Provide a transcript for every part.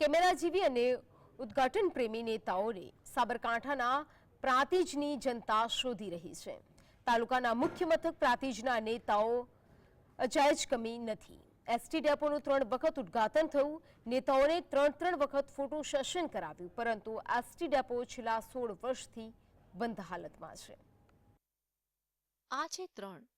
કેમેરાજીવી અને ઉદ્ઘાટન પ્રેમી નેતાઓને સાબરકાંઠાના પ્રાંતિજની જનતા શોધી રહી છે. તાલુકાના મુખ્ય મથક પ્રાંતિજના નેતાઓ અજાયજ કમી નથી. એસટી ડેપોનું ત્રણ વખત ઉદ્ઘાટન થયું. નેતાઓને ત્રણ ત્રણ વખત ફોટો સેશન કરાવ્યું. પરંતુ એસટી ડેપો છેલ્લા સોળ વર્ષથી બંધ હાલતમાં છે. આ છે ત્રણ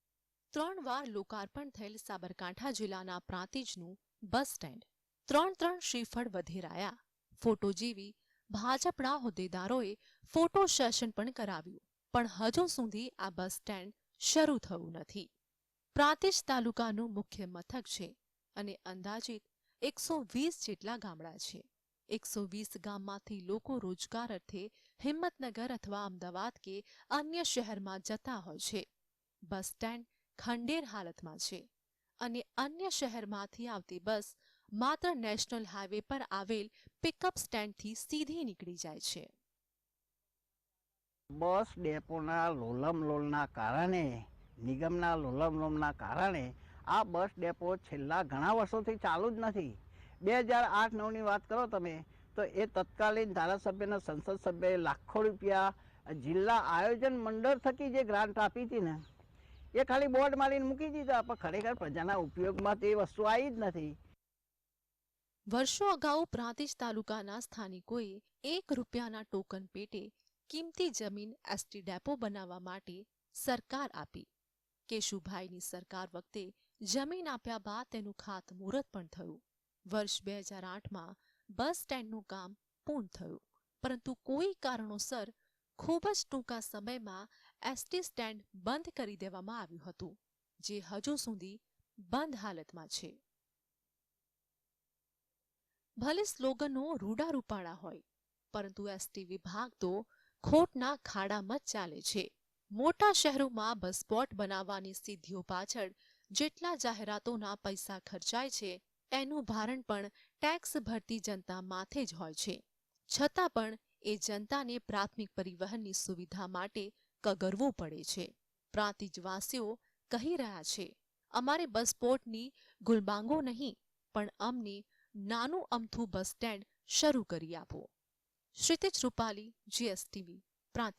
ત્રણ વાર લોકાર્પણ થયેલ સાબરકાંઠા જિલ્લાના પ્રાંતિજનું બસ સ્ટેન્ડ ત્રણ ત્રણ શ્રીફળ વધેરાયા ફોટો જેવી ભાજપના હોદ્દેદારોએ ફોટો સેશન પણ કરાવ્યું, પણ હજુ સુધી આ બસ સ્ટેન્ડ શરૂ થયું નથી. પ્રાંતિજ તાલુકાનું મુખ્ય મથક છે અને અંદાજિત એકસો વીસ જેટલા ગામડા છે. એકસો વીસ ગામમાંથી લોકો રોજગાર અર્થે હિંમતનગર અથવા અમદાવાદ કે અન્ય શહેરમાં જતા હોય છે. બસ સ્ટેન્ડ ખંડેર હાલતમાં છે અને અન્ય શહેરમાંથી આવતી બસ માત્ર નેશનલ હાઈવે પર આવેલ પિકઅપ સ્ટેન્ડથી સીધી નીકળી જાય છે. બસ ડેપોના લોલમ લોલના કારણે, નિગમના લોલમ લોલના કારણે આ બસ ડેપો છેલ્લા ઘણા વર્ષોથી ચાલુ જ નથી. બે હજાર આઠ નવની વાત કરો તમે, તો એ તત્કાલીન ધારાસભ્યના સંસદ સભ્યએ લાખો રૂપિયા જિલ્લા આયોજન મંડળ થકી જે ગ્રાન્ટ આપી હતી ને, એ ખાલી બોર્ડ મારીને મૂકી દીધા. પણ ખરેખર પ્રજાના ઉપયોગમાં તે વસ્તુ આવી જ નથી. વર્ષો અગાઉ પ્રાંતિજ તાલુકાના સ્થાનિકોએ એક રૂપિયાના ટોકન પેટે કિંમતી જમીન એસટી ડેપો બનાવવા માટે સરકાર આપી. કેશુભાઈની સરકાર વખતે જમીન આપ્યા બાદ તેનું ખાતમુહૂર્ત પણ થયું. વર્ષ બે હજાર આઠમાં બસ સ્ટેન્ડનું કામ પૂર્ણ થયું. પરંતુ કોઈ કારણોસર ખૂબ જ ટૂંકા સમયમાં એસટી સ્ટેન્ડ બંધ કરી દેવામાં આવ્યું હતું, જે હજુ સુધી બંધ હાલતમાં છે. ભલે સ્લોગનો રૂડા રૂપાળા હોય, પરંતુ એસટી વિભાગ તો ખોટના ખાડામાં ચાલે છે. મોટા શહેરોમાં બસ સ્પોટ બનાવવાની સિદ્ધિઓ પાછળ જેટલા જાહેરાતોના પૈસા ખર્ચાય છે, એનું ભારણ પણ ટેક્સ ભરતી જનતા માથે જ હોય છે. છતાં પણ એ જનતાને પ્રાથમિક પરિવહનની સુવિધા માટે કગરવું પડે છે. પ્રાંતિજવાસીઓ કહી રહ્યા છે, અમારે બસ સ્પોટની ગુલબાંગો નહીં, પણ અમને નાનું અમથું બસ સ્ટેન્ડ શરૂ કરી આપો. ક્ષિતિજ રૂપાલી જીએસટીવી પ્રાંતિજ